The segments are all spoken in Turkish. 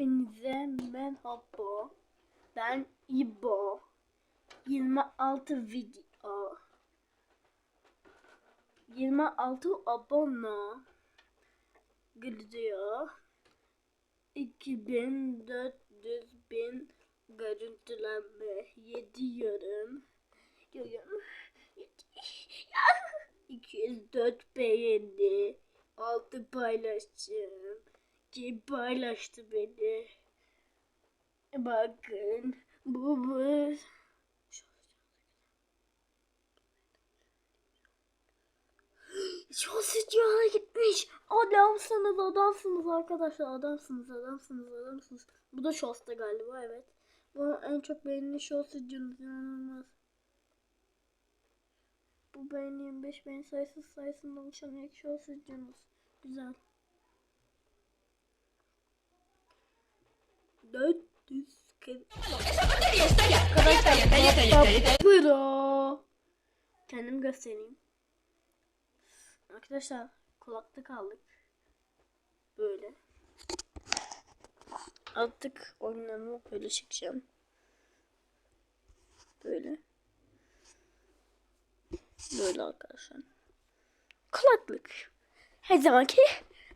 Hepinize merhaba. Ben İbo. 26 video. 26 abone. Gidiyor. 2400 bin görüntülenme. 7 yorum. Yorum. 204 beğeni. 6 paylaşım. Kim paylaştı beni? Bakın bu bu. Çok sıcağa gitmiş. Adamsınız adamsınız arkadaşlar adamsınız adamsınız adamsınız. Bu da Shorts'ta galiba evet. Bu en çok Shorts videomuz inanılmaz. Bu beğeni 25 beğeni sayısı sayısında oluşan ilk videomuz. Güzel. 400 kere. Bro. Kendim göstereyim. Arkadaşlar kulaklık aldık. Böyle. Artık oyunlarımı böyle çekeceğim. Böyle. Böyle arkadaşlar. Kulaklık. Her zamanki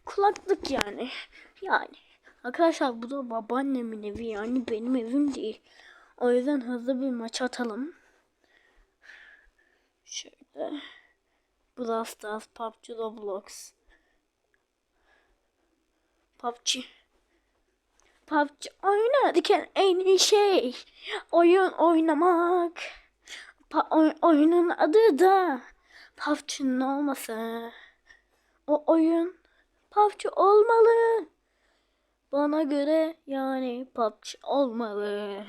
kulaklık yani. Yani. Arkadaşlar bu da babaannemin evi yani benim evim değil. O yüzden hızlı bir maç atalım. Şöyle. Brawl Stars, PUBG, Roblox. PUBG. PUBG oynarken en iyi şey oyun oynamak. Pa oy oyunun adı da PUBG'nin olması. O oyun PUBG olmalı. Bana göre yani PUBG olmalı.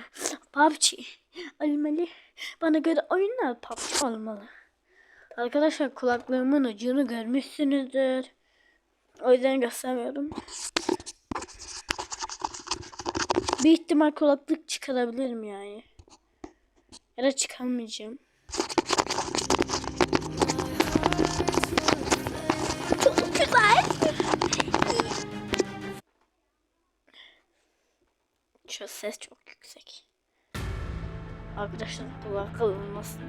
PUBG olmalı. Bana göre oyunlar PUBG olmalı. Arkadaşlar kulaklığımın ucunu görmüşsünüzdür. O yüzden göstermiyorum. Bir ihtimal kulaklık çıkarabilirim yani. Ya da çıkarmayacağım. Şu ses çok yüksek. Arkadaşlar kulak kalınmasın.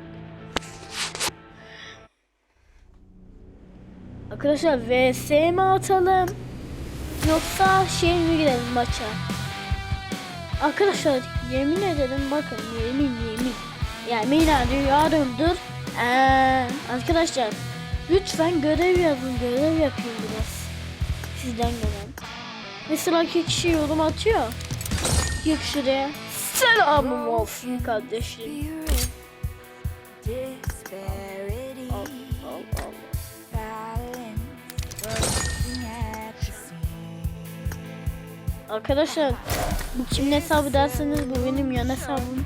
Arkadaşlar VS mi atalım? Yoksa şey mi girelim maça? Arkadaşlar yemin ederim bakın yemin yemin. Yemin ediyorumdur. Ee, arkadaşlar lütfen görev yazın görev yapayım biraz. Sizden gelen. Mesela iki kişi yorum atıyor. Şuraya. Selamım olsun kardeşim. Arkadaşlar bu kimin hesabı derseniz bu benim yan hesabım.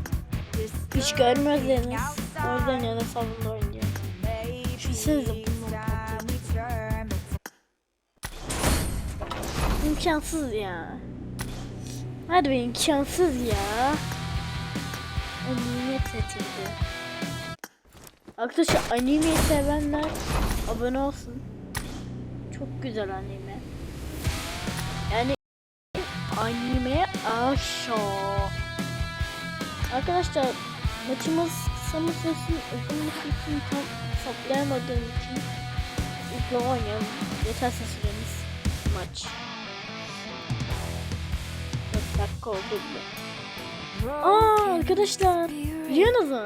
Hiç görmezseniz o yüzden yan hesabımda oynuyorum. Düşünsenize bunu. İmkansız ya. Hadi be imkansız ya. Anime seçildi. Arkadaşlar animeyi sevenler abone olsun. Çok güzel anime. Yani anime aşağı. Arkadaşlar maçımız sürsün uzun mu sürsün tam saplayamadığım için ilk oynayalım. Yeterse süremiz maç. 4 dakika oldu bile. Aa arkadaşlar biliyorsunuz mu?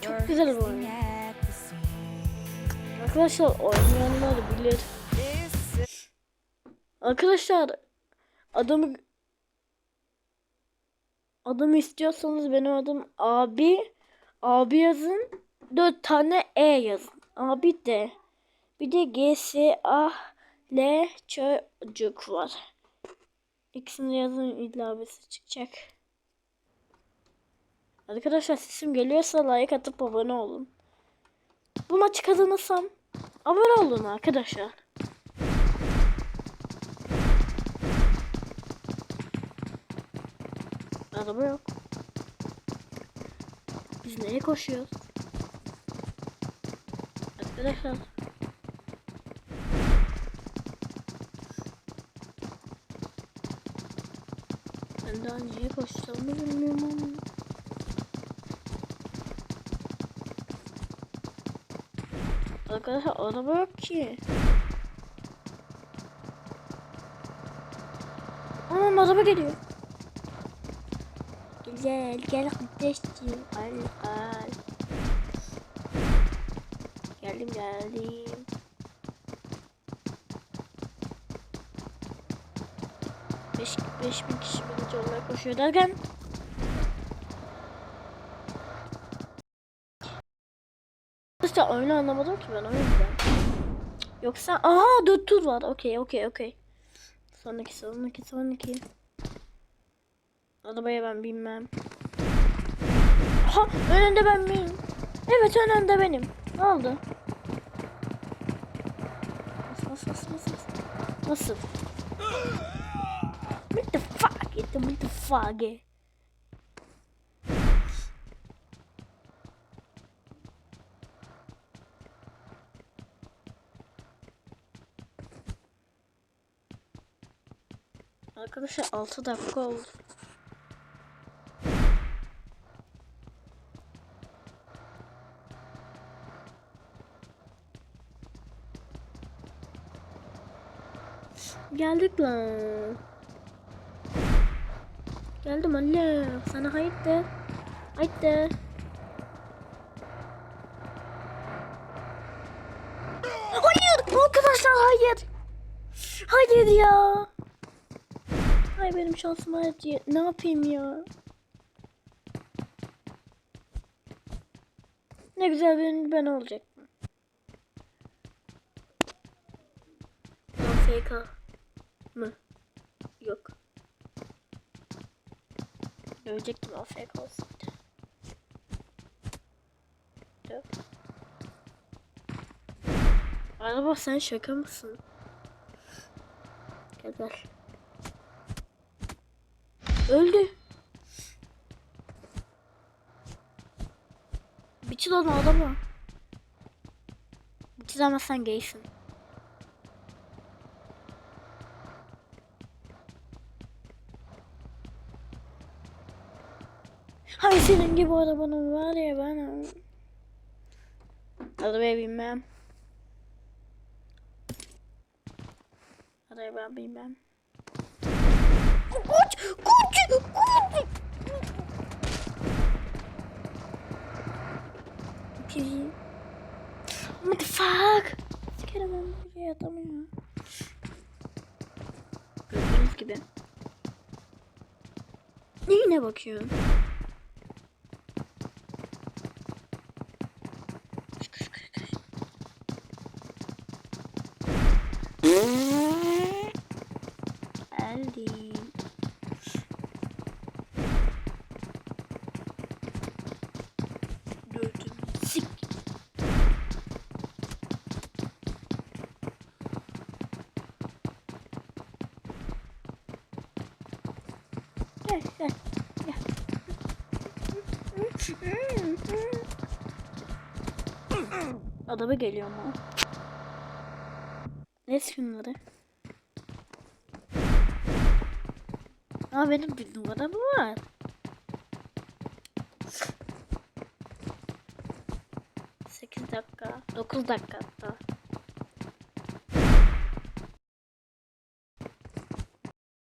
Çok güzel bu oyun. Arkadaşlar oynayanlar bilir. Arkadaşlar adamı adımı istiyorsanız benim adım abi abi yazın dört tane e yazın abi de bir de g s a l çocuk var ikisini yazın illa birisi çıkacak arkadaşlar sesim geliyorsa like atıp abone olun bu maçı kazanırsam abone olun arkadaşlar. Araba yok. Biz nereye koşuyoruz? Arkadaşlar. Daha niye koşacağımı bilmiyorum ama. Arkadaşlar araba yok ki. Anam araba geliyor. Gel gel kardeşciğim. Al al. Geldim geldim. Beş, beş bin kişi birinci olarak koşuyor derken Arkadaşlar oyunu anlamadım ki ben o. Yoksa aha dört tur var. Okey okey okey. Sonraki sonraki sonraki. Arabaya ben binmem. Aha önünde ben miyim? Evet önünde benim. Ne oldu? Nasıl nasıl nasıl nasıl? Nasıl? What the fuck? What the fuck? Arkadaşlar 6 dakika oldu. Geldik lan. Geldim anne. Sana haydi. Haydi. Hayır arkadaşlar hayır. Hayır ya. Ay benim şansım hadi. Ne yapayım ya? Ne güzel benim ben olacaktım. AFK mı? Yok. Dövecektim AFK. Döv. Araba sen şaka mısın? Gel gel. Öldü. Biçil onu adamı. Biçilemezsen gaysin. Hay senin gibi arabanın var ya ben. Arabaya binmem. Arabaya ben binmem. Koç! Koç! Koç! Okey. What the fuck? Sikerim ben buraya atamıyorum. Gördüğünüz gibi. Neyine bakıyorsun? Gel. Adamı geliyor mu? Ne şunları? Aa benim bir numaram var. Sekiz dakika, dokuz dakika.